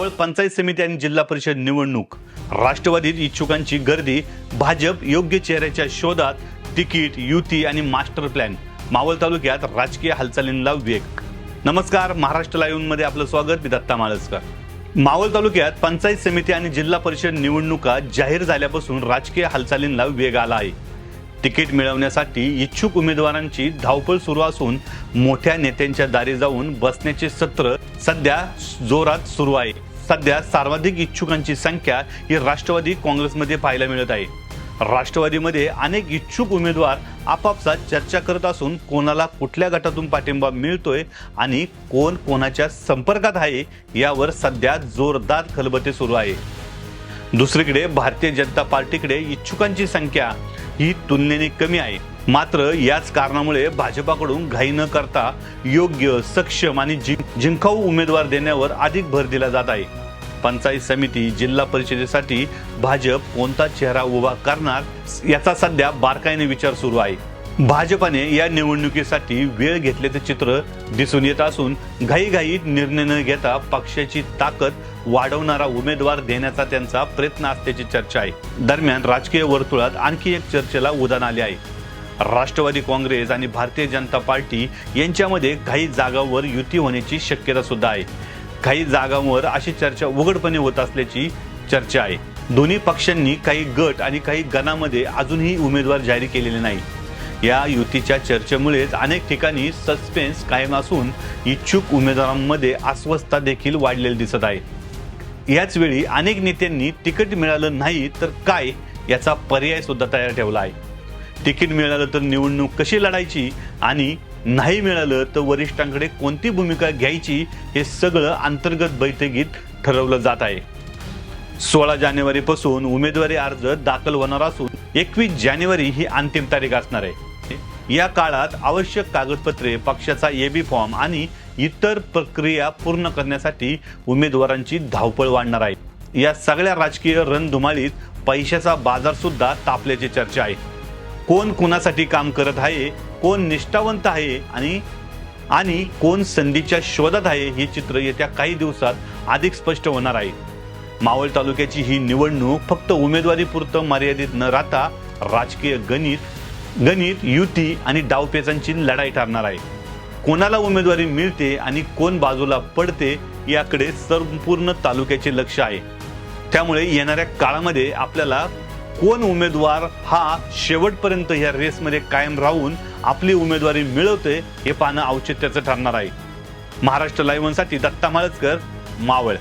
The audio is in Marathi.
मावळ पंचायत समिती आणि जिल्हा परिषद निवडणूक. राष्ट्रवादीत इच्छुकांची गर्दी भाजप योग्य चेहऱ्याच्या शोधात तिकीट युती आणि मास्टर प्लॅन. मावळ तालुक्यात राजकीय हालचालींना वेग नमस्कार महाराष्ट्र लाईव्हमध्ये आपलं स्वागत मी दत्ता माळसकर. मावळ तालुक्यात पंचायत समिती आणि जिल्हा परिषद निवडणुका जाहीर झाल्यापासून राजकीय हालचालींना वेग आला आहे. तिकीट मिळवण्यासाठी इच्छुक उमेदवारांची धावपळ सुरू असून मोठ्या नेत्यांच्या दारी जाऊन बसण्याचे सत्र सध्या जोरात सुरू आहे. सध्या सर्वाधिक इच्छुकांची संख्या ही राष्ट्रवादी काँग्रेसमध्ये पाहायला मिळत आहे. राष्ट्रवादीमध्ये अनेक इच्छुक उमेदवार आपापसात चर्चा करत असून कोणाला कुठल्या गटातून पाठिंबा मिळतोय आणि कोण कोणाच्या संपर्कात आहे यावर सध्या जोरदार खलबते सुरू आहे. दुसरीकडे भारतीय जनता पार्टीकडे इच्छुकांची संख्या ही तुलनेने कमी आहे. मात्र याच कारणामुळे भाजपाकडून घाई न करता योग्य सक्षम आणि जिंकाऊ उमेदवार देण्यावर अधिक भर दिला जात आहे. पंचायत समिती जिल्हा परिषदेसाठी भाजप कोणता चेहरा उभा करणार याचा सध्या बारकाईने विचार सुरू आहे. भाजपाने या निवडणुकीसाठी वेळ घेतल्याचे चित्र दिसून येत असून घाईघाईत निर्णय न घेता पक्षाची ताकद वाढवणारा उमेदवार देण्याचा त्यांचा प्रयत्न असल्याची चर्चा आहे. दरम्यान राजकीय वर्तुळात आणखी एक चर्चेला उदाहरण आले आहे. राष्ट्रवादी काँग्रेस आणि भारतीय जनता पार्टी यांच्यामध्ये काही जागांवर युती होण्याची शक्यता सुद्धा आहे. काही जागांवर अशी चर्चा उघडपणे होत असल्याची चर्चा आहे. दोन्ही पक्षांनी काही गट आणि काही गणामध्ये अजूनही उमेदवार जाहीर केलेले नाही. या युतीच्या चर्चेमुळेच अनेक ठिकाणी सस्पेन्स कायम असून इच्छुक उमेदवारांमध्ये अस्वस्थता देखील वाढलेली दिसत आहे. याच वेळी अनेक नेत्यांनी तिकीट मिळालं नाही तर काय याचा पर्याय सुद्धा तयार ठेवला आहे. तिकीट मिळालं तर निवडणूक कशी लढायची आणि नाही मिळालं तर वरिष्ठांकडे कोणती भूमिका घ्यायची हे सगळं अंतर्गत बैठकीत ठरवलं जात आहे. सोळा जानेवारीपासून उमेदवारी अर्ज दाखल होणार असून एकवीस जानेवारी ही अंतिम तारीख असणार आहे. या काळात आवश्यक कागदपत्रे पक्षाचा एबी फॉर्म आणि इतर प्रक्रिया पूर्ण करण्यासाठी उमेदवारांची धावपळ वाढणार आहे. या सगळ्या राजकीय रणधुमाळीत पैशाचा बाजार सुद्धा तापल्याची चर्चा आहे. कोण कुणासाठी काम करत आहे कोण निष्ठावंत आहे आणि आणि कोण संधीच्या शोधात आहे हे चित्र येत्या काही दिवसात अधिक स्पष्ट होणार आहे. मावळ तालुक्याची ही निवडणूक फक्त उमेदवारीपुरतं मर्यादित न राहता राजकीय गणित गणित युती आणि डावपेचांची लढाई ठरणार आहे. कोणाला उमेदवारी मिळते आणि कोण बाजूला पडते याकडे संपूर्ण तालुक्याचे लक्ष आहे. त्यामुळे येणाऱ्या काळामध्ये आपल्याला कोण उमेदवार हा शेवटपर्यंत या रेसमध्ये कायम राहून आपली उमेदवारी मिळवते हे पाहणं औचित्याचं ठरणार आहे. महाराष्ट्र लाईव्हसाठी दत्ता माळसकर मावळ.